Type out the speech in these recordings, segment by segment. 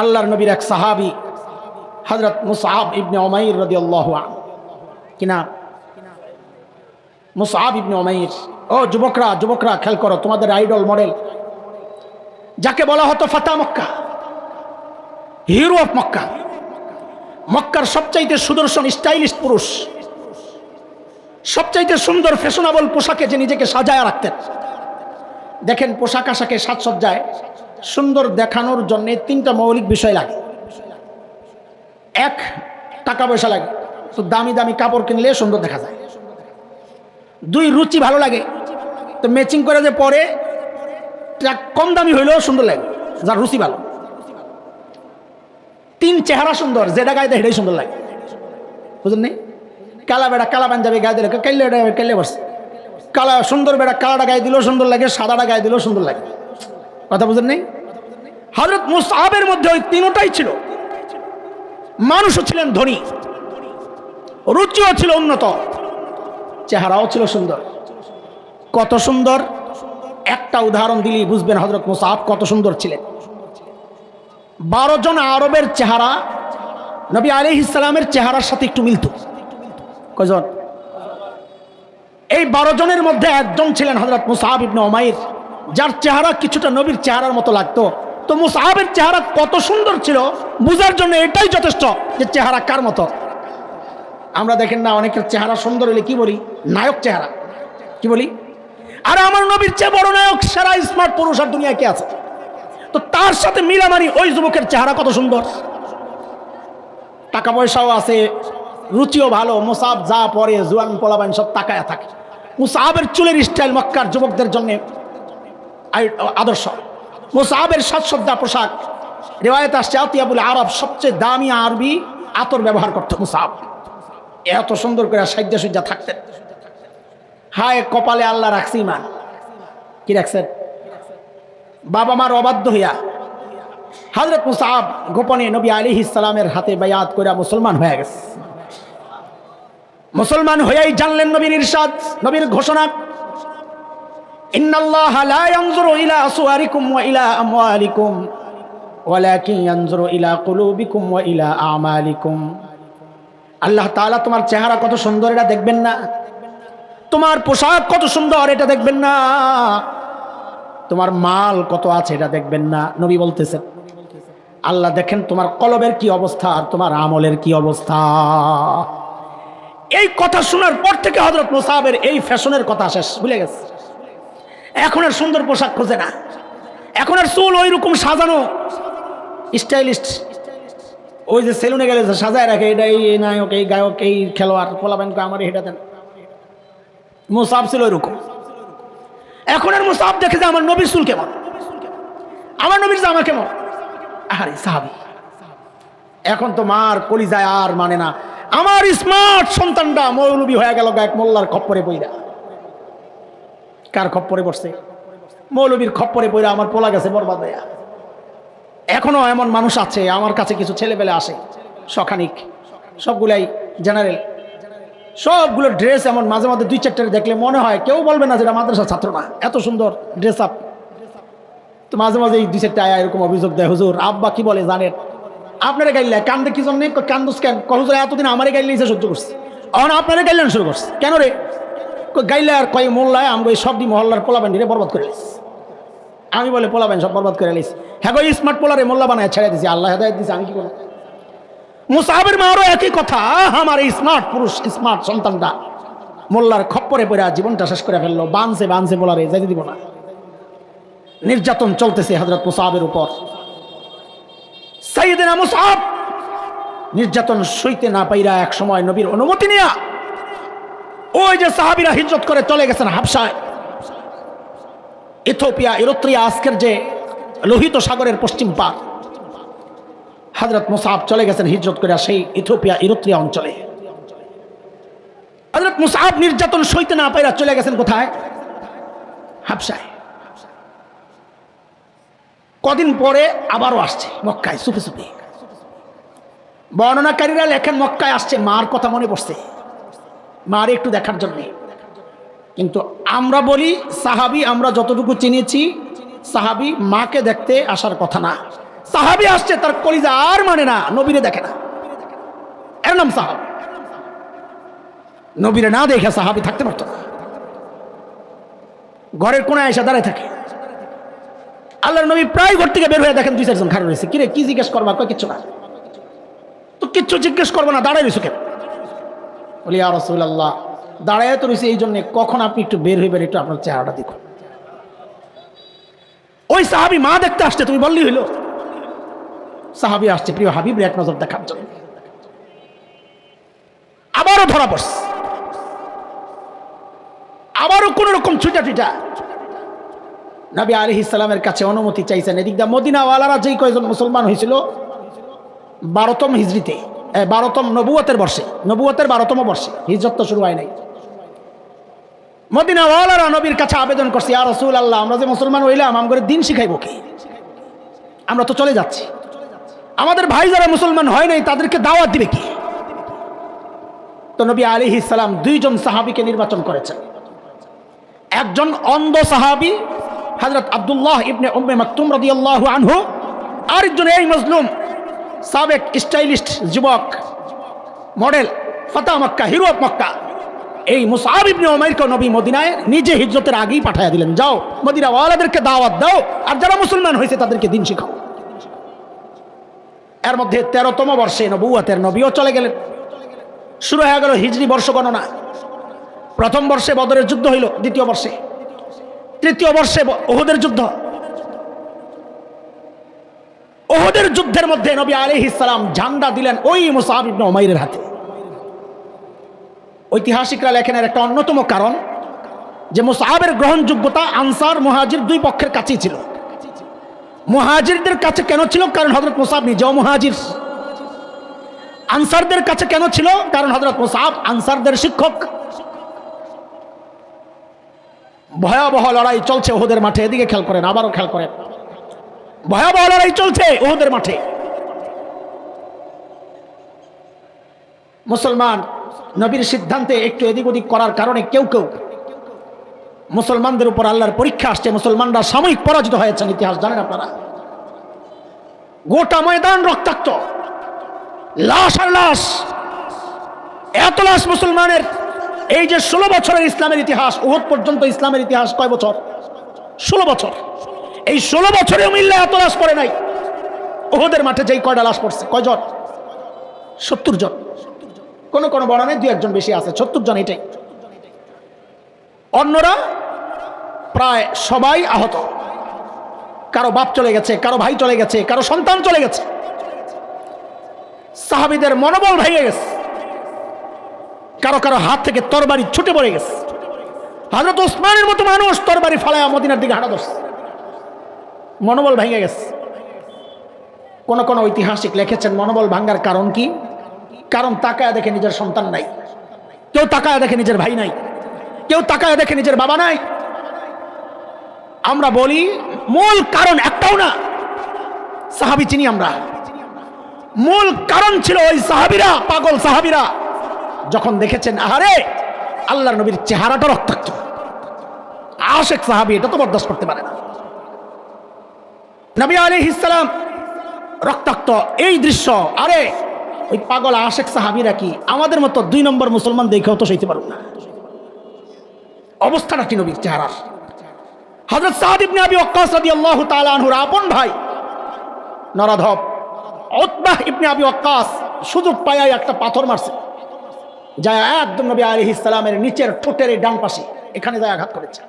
আল্লাহর নবীর এক সাহাবি হজরত মুসাহাব ইবনে ওমাইর রদি আল্লাহ কিনা মুসাহাব ইবনে ওমাইর ও যুবকরা যুবকরা খেল করো, তোমাদের আইডল মডেল। যাকে বলা হতো ফাতা মক্কা, হিরো অফ মক্কা। মক্কার সবচাইতে সুদর্শন স্টাইলিশ পুরুষ। সবচাইতে সুন্দর ফ্যাশনেবল পোশাকে যে নিজেকে সাজায় রাখতেন। দেখেন পোশাক আশাকে সাজসজ্জায় সুন্দর দেখানোর জন্যে তিনটা মৌলিক বিষয় লাগে। এক, টাকা পয়সা লাগে। তো দামি দামি কাপড় কিনলে সুন্দর দেখা যায়। দুই, রুচি ভালো লাগে। তো ম্যাচিং করে যে পরে কম দামি হইলেও সুন্দর লাগে, যার রুচি ভালো। তিন, চেহারা সুন্দর, যেটা গায়ে দেয় সুন্দর লাগে। বুঝলেন নি? কালা বেড়া, কালা পাঞ্জাবি গায়ে দিলে কাইলে কাইলে বসে কালা, সুন্দর বেড়া, কালাটা গায়ে দিলেও সুন্দর লাগে, সাদাটা গায়ে দিলেও সুন্দর লাগে। কথা বুঝেন নেই? হজরত মুসাহের মধ্যে ওই তিনটাই ছিল। মানুষও ছিলেন ধনী, রুচিও ছিল উন্নত, চেহারাও ছিল সুন্দর। কত সুন্দর? একটা উদাহরণ দিলেই বুঝবেন হজরত মুসাহাব কত সুন্দর ছিলেন। বারো জন আরবের চেহারা, নবী আলি ইসলামের চেহারার সাথে একটু মিলত। কজন এই বারো জনের মধ্যে একজন ছিলেন হজরত মুসাহাব ইবনে ওমাইর যার চেহারা কিছুটা নবীর চেহারার মতো লাগতো। তো মুসাহাবের চেহারা কত সুন্দর ছিল, বুঝার জন্য এটাই যথেষ্ট যে চেহারা কার মতো। আমরা দেখেন না, অনেকের চেহারা সুন্দর হলে কি বলি? নায়ক চেহারা। কি বলি? আর আমার নবীর চেয়ে বড় নায়ক, সেরা স্মার্ট পুরুষ আর দুনিয়া কে আছে? তো তার সাথে মিলামারি ওই যুবকের চেহারা কত সুন্দর। টাকা পয়সাও আছে, রুচিও ভালো মুসাব যা পরে, জুয়ান পোলাবান সব তাকায়া থাকে। মুসাহাবের চুলের স্টাইল মক্কার যুবকদের জন্য আদর্শ। মুসাহাবের সাজসজ্জা পোশাক। রেওয়ায়ত আসছে আতিয়াবুল আরব, সবচেয়ে দামি আরবি আতর ব্যবহার করতো মুসাহাব এত সুন্দর করে সাজ্জা সজ্জা থাকতেন। হায়, কপালে আল্লাহ রাখছি মা কি রাখছেন? বাবা মার অবাধ্য হইয়া। হজরত মুসাহাব গোপনে নবী আলী ইসালামের হাতে বায়াত করে মুসলমান হয়ে গেছে। মুসলমান হয়েই জানলেন নবীর ইরশাদ, নবীর ঘোষণা। ইলা ইলা আল্লাহ তোমার চেহারা কত সুন্দর এটা দেখবেন না। তোমার পোশাক কত সুন্দর এটা দেখবেন না। তোমার মাল কত আছে এটা দেখবেন না। নবী বলতেছেন, আল্লাহ দেখেন তোমার কলবের কি অবস্থা আর তোমার আমলের কি অবস্থা। এই কথা শোনার পর থেকে হজরত মোসাহের এই ফ্যাশনের কথা শেষ, ভুলে গেছে। এখন আর সুন্দর পোশাক খোঁজে না। এখন আর চুল ওই রকম সাজানো। স্টাইলিস্ট ওই যে সেলুনে গেলে সাজায় রাখে, এটা এই নায়ক, এই গায়ক, এই খেলোয়াড় পোলাবেন আমার এটা দেন। মুসাব ছিল ওই রকম এখন আর মুসাব দেখে যে আমার নবীর চুল কেমন? আমার নবীর জামা কেমন? আরে সাহাবি। এখন তো মার কলিজায় আর মানে না। আমার স্মার্ট সন্তানটা মৌলবী হয়ে গেল গায়ক মোল্লার খপ্পরে বইরা কার খপ্পরে বসছে মৌলবীর খপ্পরে পড়ে আমার পোলা গেছে বরবাদ হইয়া। এখনও এমন মানুষ আছে, আমার কাছে কিছু ছেলেবেলে আসে সখানিক সবগুলাই জেনারেল। সবগুলো ড্রেস এমন মাঝে মাঝে দুই চারটে দেখলে মনে হয় কেউ বলবে না যেটা মাদ্রাসার ছাত্র না। এত সুন্দর ড্রেস আপ তো মাঝে মাঝে এই দুই চারটে আয়া এরকম অভিযোগ দেয়, হুজুর, আব্বা কি বলে জানেন? আপনারা গাইলে কান্দে কি জন্য? কান্দুস কেন? হুজুর, এতদিন আমারে গাইলে সহ্য করছে। এখন আপনারা গাইলেন শুরু করছে। কেন রে? গাইলে আর কয় মোল্লায় আমি সব দি মহল্লার পোলাবেন রে বরবাদ করে লিস আমি বলে পোলাবেন সব বরবাদ করে লিস হ্যাঁ গো স্মার্ট পোলারে মোল্লা বানায় ছেড়ে দিছি, আল্লাহ হেদায়ত দিছে, আমি কি করব মুসাহাবের মারও একই কথা, আমার এই স্মার্ট পুরুষ স্মার্ট সন্তানটা মোল্লার খপ্পরে পড়ে জীবনটা শেষ করে ফেলল। বানছে বানছে বলারে যাইতে দিব না। নির্যাতন চলতেছে হজরত মুসাহাবের উপর। সাইদিনা মুসাহাব নির্যাতন সইতে না পাইরা এক সময় নবীর অনুমতি নেয়া ওই যে সাহাবিরা হিজরত করে চলে গেছেন হাবসায় ইথোপিয়া ইরোত্রিয়া, আজকের যে লোহিত সাগরের পশ্চিম পার হজরত মুসাহাব চলে গেছেন হিজরত করে সেই ইথোপিয়া ইরোত্রিয়া অঞ্চলে। হজরত মুসাহাব নির্যাতন সইতে না পাইরা চলে গেছেন কোথায়? হাবসায় কদিন পরে আবারও আসছে মক্কায় সুপে সুপে বর্ণনাকারীরা লেখেন মক্কায় আসছে, মার কথা মনে পড়ছে। মার একটু দেখার জন্যে। কিন্তু আমরা বলি, সাহাবি আমরা যতটুকু চিনেছি, সাহাবি মাকে দেখতে আসার কথা না। সাহাবি আসছে, তার কলিজা আর মানে না, নবীরে দেখে না। এর নাম সাহাব। নবীরে না দেখে সাহাবি থাকতে পারতো না। ঘরের কোনায় এসে দাঁড়ায় থাকে। আল্লাহর নবী প্রায় ঘর থেকে বের হয়ে দেখেন দুই চারজন খারাপ রয়েছে। কিরে, কি জিজ্ঞেস করবা? কয়, কিচ্ছু না। তো কিচ্ছু জিজ্ঞেস করব না, দাঁড়ায় রয়েছে কেন? বলি আর রসুল্লাহ দাঁড়ায় তো রয়েছে এই জন্য কখন আপনি একটু বের হইবেন একটু আপনার চেহারাটা দেখুন। ওই সাহাবি মা দেখতে আসছে, তুমি বললি হইল। সাহাবি আসছে, প্রিয় হাবিব এক নজর দেখার জন্য। আবারও ধরা পড়ছে। আবারও কোন রকম ছুটা টুটা। নবী আলী ইসলামের কাছে অনুমতি চাইছেন। এদিক দা মদিনাওয়ালারা যেই কয়জন মুসলমান হয়েছিল, বারোতম হিজড়িতে। বারোতম নবুয়তের বর্ষে, নবুয়তের বারোতম বর্ষে, হিজরত তো শুরু হয় নাই। মদিনাওয়ালারা নবীর কাছে আবেদন করছি আর রসুল আল্লাহ আমরা যে মুসলমান হইলাম আমাদের দিন শিখাইব কি? আমরা তো চলে যাচ্ছি। আমাদের ভাই যারা মুসলমান হয় নাই, তাদেরকে দাওয়াত দিবে কি? তো নবী আলী ইসালাম দুইজন সাহাবিকে নির্বাচন করেছেন। একজন অন্ধ সাহাবি হজরত আবদুল্লাহ ইবনে উম্মে মাকতুম রাদিয়াল্লাহু আনহু, আরেকজন এই মজলুম সাবেক স্টাইলিস্ট যুবক, মডেল ফাতা মক্কা, হিরো অফ মক্কা। এই মুসাব ইবনে নবী মদিনায় নিজে হিজরতের আগেই পাঠাইয়া দিলেন, যাও, মদিনা ওয়ালাদেরকে দাওয়াত দাও, আর যারা মুসলমান হয়েছে তাদেরকে দিন শিখাও। এর মধ্যে তেরোতম বর্ষে নবুয়াতের নবীও চলে গেলেন। শুরু হয়ে গেল হিজরি বর্ষ গণনা। প্রথম বর্ষে বদরের যুদ্ধ হইল, দ্বিতীয় বর্ষে। তৃতীয় বর্ষে ওহুদের যুদ্ধ। ওহুদের যুদ্ধের মধ্যে নবী আলাইহিস ইসলাম ঝান্ডা দিলেন ওই মুসাহাব ইবনে উমাইরের হাতে। ঐতিহাসিকরা লেখেন এর একটা অন্যতম কারণ যে মুসাহাবের গ্রহণযোগ্যতা আনসার মুহাজির দুই পক্ষের কাছেই ছিল। মুহাজিরদের কাছে কেন ছিল? কারণ হজরত মুসাব নিজেও মুহাজির। আনসারদের কাছে কেন ছিল? কারণ হজরত মুসাব আনসারদের শিক্ষক। ভয়াবহ লড়াই চলছে ওহদের মাঠে। এদিকে খেয়াল করেন, আবারও খেয়াল করেন। ভয়াবহ লড়াই চলছে ওহুদের মাঠে। মুসলমান নবীর সিদ্ধান্তে একটু এদিক ওদিক করার কারণে কেউ কেউ মুসলমানদের উপর আল্লাহর পরীক্ষা আসছে, মুসলমানরা সাময়িক পরাজিত হয়েছেন ইতিহাস জানেন আপনারা। গোটা ময়দান রক্তাক্ত। লাশ আর লাশ। এত লাশ মুসলমানের। এই যে ষোলো বছরের ইসলামের ইতিহাস ওহদ পর্যন্ত ইসলামের ইতিহাস কয় বছর? ষোলো বছর। এই ষোলো বছরে মিললে এত লাশ পড়ে নাই। ওহদের মাঠে যেই কয়টা লাশ পড়ছে? কয়জন? সত্তর জন। কোন কোন বর্ণায় দুই একজন বেশি আছে। সত্তর জন এটাই। অন্যরা প্রায় সবাই আহত। কারও বাপ চলে গেছে, কারও ভাই চলে গেছে, কারও সন্তান চলে গেছে। সাহাবিদের মনোবল ভেঙে গেছে। কারও কারও হাত থেকে তরবারি ছুটে পড়ে গেছে। হজরত ওসমানের মতো মানুষ তরবারি ফালায় মদিনার দিকে হাঁটা দোষ মনোবল ভেঙে গেছে। কোন কোন ঐতিহাসিক লিখেছেন, মনোবল ভাঙ্গার কারণ কি? কারণ তাকায় দেখে নিজের সন্তান নাই। কেউ তাকায় দেখে নিজের ভাই নাই। কেউ তাকায় দেখে নিজের বাবা নাই। আমরা বলি, মূল কারণ একটাও না, সাহাবি চিনি আমরা। মূল কারণ ছিল ওই সাহাবিরা, পাগল সাহাবিরা। যখন দেখেছেন, আহারে আল্লাহ নবীর চেহারাটা রক্তাক্ত। আশেক সাহাবি এটা তো বরদাস্ত করতে পারে না। নবী আলী ইসলাম রক্তাক্ত। এই দৃশ্য, আরে, ওই পাগল আশেক সাহাবিরা কি? আমাদের মতো দুই নম্বর মুসলমান দেখেও তো সইতে পারুন না। অবস্থাটা কি নবীর চেহারার? হজরত সাদ ইবনে আবি ওয়াক্কাস রাদিয়াল্লাহু তাআলা আনহুর আপন ভাই, নরাধব উতবাহ ইবনে আবি ওয়াক্কাস সুযোগ পায় একটা পাথর মারছে। যায় একদম নবী আলাইহিস সালামের নিচের ঠোঁটের ডান পাশে, এখানে যায় আঘাত করেছে।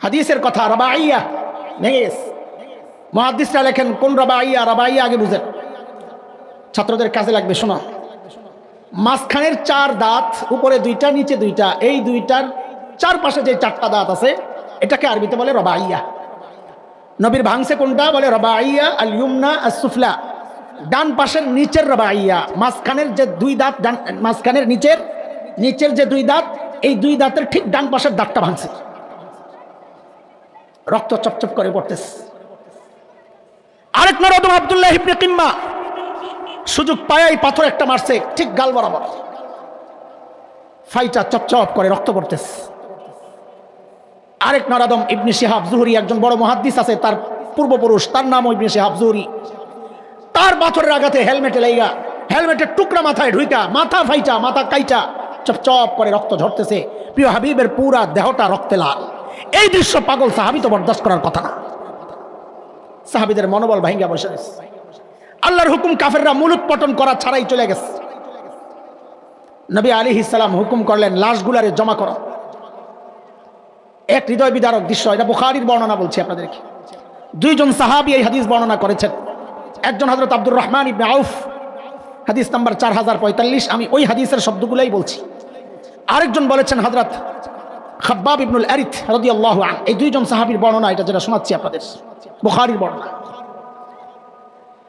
হাদিসের কথা রাবাইয়া ভেঙে গেছে মহাদিসরা লেখেন, কোন রাবাইয়া আগে বুঝেন। ছাত্রদের কাজে লাগবে, শোনো। মাঝখানের চার দাঁত, উপরে দুইটা, নিচে দুইটা, এই দুইটার চারপাশে যে চারটা দাঁত আছে, এটাকে আরবিতে বলে রবাইয়া। নবীর ভাঙছে কোনটা? বলে রবাইয়া আল ইউমনা আর সুফলা ডান পাশের নিচের রবাইয়া, মাঝখানের যে দুই দাঁত মাঝখানের নিচের নিচের যে দুই দাঁত, এই দুই দাঁতের ঠিক ডান পাশের দাঁতটা ভাঙছে। রক্ত চপচপ করে পড়তেছে। আরেক নরদম আবদুল্লাহ ইবনে কিম্মা। সুযোগ পায়াই পাথর একটা মারছে, ঠিক গাল বরাবর। ফাইটা চপচপ করে রক্ত পড়তেছে। আরেক নরাদম ইবনে শিহাব জুহরি, একজন বড় মহাদ্দিস আছে, তার পূর্বপুরুষ, তার নাম ইবনে শিহাব জুহরি। তার পাথরের আঘাতে হেলমেটে লাইগা, হেলমেটের টুকরা মাথায় ঢুইকা, মাথা ফাইটা, মাথা কাইটা চপ চপ করে রক্ত ঝরতেছে। প্রিয় হাবিবের পুরা দেহটা রক্তে লাল। এই দৃশ্য পাগল সাহাবি তো বরদাস্ত করার কথা না। সাহাবিদের মনোবল ভাঙ্গা বসে আল্লাহর হুকুম কাফেররা মূলত পটন করা ছাড়াই চলে গেছে। নবী আলী ইসালাম হুকুম করলেন, লাশগুলারে জমা করো। এক হৃদয় বিদারক দৃশ্য, এটা বুখারির বর্ণনা বলছি আপনাদেরকে। দুইজন সাহাবি এই হাদিস বর্ণনা করেছেন। একজন হজরত আব্দুর রহমান ইবনে আউফ, হাদিস নাম্বার চার হাজার পঁয়তাল্লিশ। আমি ওই হাদিসের শব্দগুলোই বলছি। আরেকজন বলেছেন হজরত খাব্বাব ইবনুল আরিথ রদি আল্লাহ এই দুইজন সাহাবির বর্ণনা এটা যেটা শোনাচ্ছি আপনাদের, বুখারির বর্ণনা।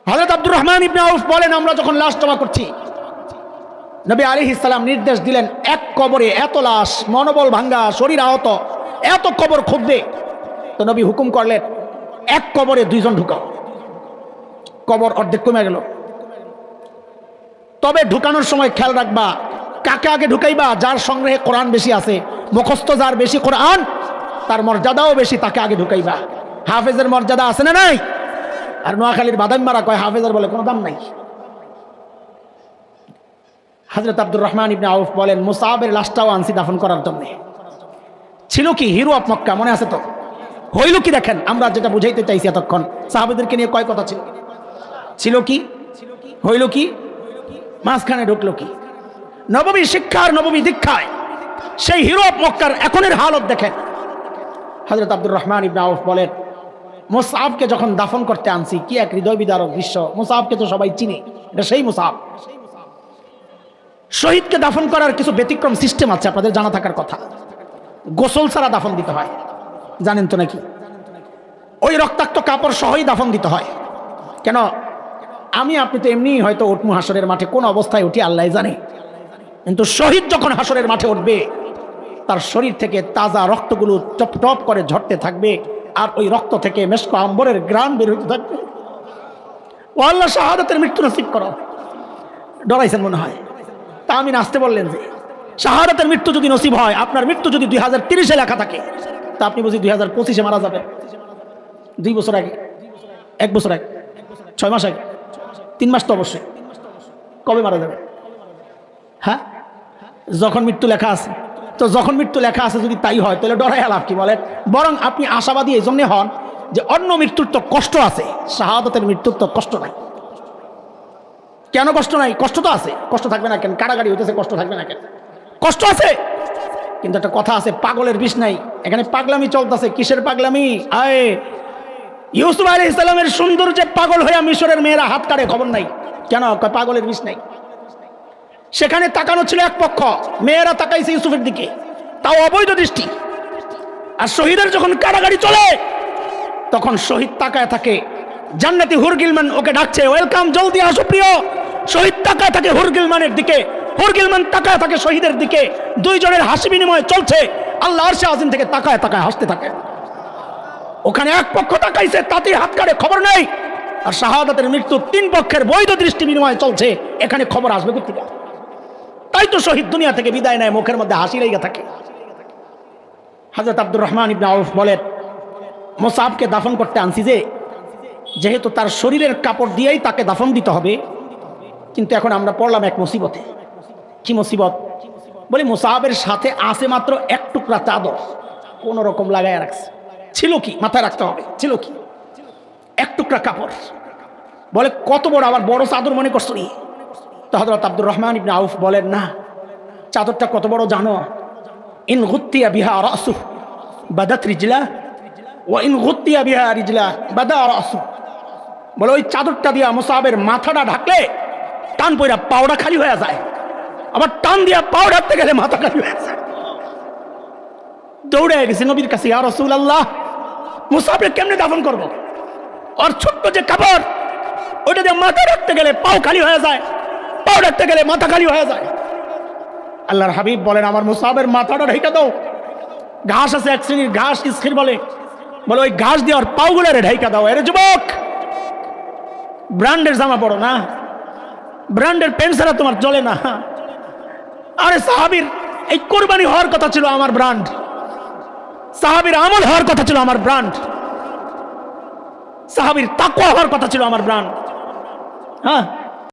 হজরত আব্দুর রহমান ইবনে আউফ বলেন, আমরা যখন লাশ জমা করছি, নবী আলী ইসলাম নির্দেশ দিলেন, এক কবরে এত লাশ, মনোবল ভাঙ্গা, শরীর আহত, এত কবর খুঁজবে তো নবী হুকুম করলেন, এক কবরে দুইজন ঢুকাও। কবর অর্ধেক কমে গেল। তবে ঢুকানোর সময় খেয়াল রাখবা কাকে আগে ঢুকাইবা? যার সংগ্রহে কোরআন বেশি আছে, মুখস্থ যার বেশি কোরআন, তার মর্যাদাও বেশি, তাকে আগে ঢুকাইবা। হাফেজের মর্যাদা আছে না নাই? আর নোয়াখালীর বাদাম মারা কয়, হাফেজের বলে কোনো দাম নাই। হজরত আব্দুর রহমান ইবনে আউফ বলেন, মুসাবের লাশটাও আনছি দাফন করার জন্য। ছিল কি হিরো অফ মক্কা, মনে আছে তো? হইল কি দেখেন? আমরা যেটা বুঝাইতে চাইছি এতক্ষণ, সাহাবেদেরকে নিয়ে কয় কথা ছিল? ছিল কি? হইল কি? মাঝখানে ঢুকলো কি? নবমী শিক্ষার নবমী দীক্ষায় সেই হিরো মক্কার এখনের হালত দেখেন। হজরত আব্দুর রহমান ইবনে আউফ বলেন, মুসাবকে যখন দাফন করতে আনছি, কি এক হৃদয় বিদারক দৃশ্য। মুসাবকে তো সবাই চিনে, এটা সেই মুসাব। শহীদকে দাফন করার কিছু ব্যতিক্রম সিস্টেম আছে, আপনাদের জানা থাকার কথা। গোসল ছাড়া দাফন দিতে হয়। জানেন তো নাকি? ওই রক্তাক্ত কাপড় সহই দাফন দিতে হয়। কেন? আমি, আপনি তো এমনি হয়তো উঠমু হাসরের মাঠে কোন অবস্থায় উঠি আল্লাহ জানে। কিন্তু শহীদ যখন হাসরের মাঠে উঠবে, তার শরীর থেকে তাজা রক্তগুলো টপ টপ করে ঝরতে থাকবে আর ওই রক্ত থেকে মেশকো আম্বরের গ্রাম বের হতে থাকবে। ও আল্লাহ শাহাদতের মৃত্যু নসিব করো। ডরাইছেন মনে হয়। তা আমি নাচতে বললেন যে, শাহাদাতের মৃত্যু যদি নসিব হয়, আপনার মৃত্যু যদি দুই হাজার তিরিশে লেখা থাকে, তা আপনি বুঝি দুই হাজার পঁচিশে মারা যাবে দুই বছর আগে, এক বছর আগে, ছয় মাস আগে, তিন মাস তো অবশ্যই। কবে মারা যাবে হ্যাঁ? যখন মৃত্যু লেখা আছে, তো যখন মৃত্যু লেখা আছে যদি তাই হয়, তাহলে ডরাই লাভ কি বলেন? বরং আপনি আশাবাদী এই জন্যে হন যে অন্য মৃত্যুর তো কষ্ট আছে, শাহাদতের মৃত্যুর তো কষ্ট নাই। কেন কষ্ট নাই? কষ্ট তো আছে, কষ্ট থাকবে না কেন? কারাগারি হইতেছে, কষ্ট থাকবে না কেন? কষ্ট আছে, কিন্তু একটা কথা আছে, পাগলের বিষ নাই। এখানে পাগলামি চলতেছে, কিসের পাগলামি? আয়, ইউসুফ আলী ইসলামের সুন্দর যে পাগল হইয়া মিশরের মেয়েরা হাত কাটে খবর নাই। কেন? পাগলের বিষ নাই। সেখানে তাকানো ছিল এক পক্ষ। মেয়েরা তাকাইছে ইউসুফের দিকে। তাও অবৈধ দৃষ্টি। আর শহীদের যখন কারাগারি চলে, তখন শহীদ তাকায় থাকে। জান্নাতি হুরগিলমান ওকে ডাকছে, ওয়েলকাম, জলদি আসো প্রিয়। শহীদ তাকায় থাকে হুরগিলমানের দিকে। হুরগিলমান তাকায় থাকে শহীদের দিকে। দুইজনের হাসি বিনিময় চলছে। আল্লাহ আরশে আজিম থেকে তাকায় তাকায় হাসতে থাকে। ওখানে এক পক্ষ তাকাইছে তাতে হাত কাটে খবর নেই। আর শাহাদাতের মৃত্যু তিন পক্ষের বৈধ দৃষ্টি বিনিময় চলছে। এখানে খবর আসবে কোথেকে তাই তো শহীদ দুনিয়া থেকে বিদায় নেয়, মুখের মধ্যে হাসি লেগে থাকে। হাজরত আব্দুর রহমান ইবনে আউফ বলেন, মোসাবকে দাফন করতে আনছি যে, যেহেতু তার শরীরের কাপড় দিয়েই তাকে দাফন দিতে হবে, কিন্তু এখন আমরা পড়লাম এক মুসিবতে। কি মুসিবত? বলি মোসাহাবের সাথে আসে মাত্র এক টুকরা চাদর, কোন রকম লাগায় রাখছে। ছিল কি? মাথায় রাখতে হবে। ছিল কি? এক টুকরা কাপড়। বলে, কত বড় আবার বড় চাদর মনে করছ নি তো হজরত আব্দুর রহমান ইবনে আউফ বলেন, না, চাদরটা কত বড় জানো? ইন গুত্তিয়া বিহা রাসু, বাদাত রিজলা ও ইন গুত্তিয়া বিহা রিজলা, বাদা রাসু। বলে, ওই চাদরটা দিয়া মুসাহাবের মাথাটা ঢাকলে টান পইরা পাওড়া খালি হয়ে যায়। আবার টান দিয়া পাও ঢাকতে গেলে মাথা খালি হয়ে যায়। দৌড়ে গেছে নবীর কাছে আর রসুল আল্লাহ মুসাফির কেমনে দাফন করব? আর ছোট্ট যে কাপড়, ওইটা দিয়ে মাথা রাখতে গেলে পাও খালি হয়ে যায়। পাও রাখতে গেলে মাথা খালি হয়ে যায়। আল্লাহর হাবিব বলেন, আমার মুসাফের মাথাটা ঢেকে দাও। ঘাস আছে এক শ্রেণির, ঘাস ইস্কির বলে। বলে, ওই ঘাস দিয়ে ওর পাওগুলো ঢেকা দাও। এর যুবক, ব্র্যান্ডের জামা পড়ো না। ব্র্যান্ডের প্যান্ট ছাড়া তোমার চলে না। আরে সাহাবির, এই কোরবানি হওয়ার কথা ছিল আমার ব্র্যান্ড। সাহাবির আমল হওয়ার কথা ছিল আমার ব্র্যান্ড। সাহাবির তাকওয়া হওয়ার কথা ছিল আমার প্রাণ হ্যাঁ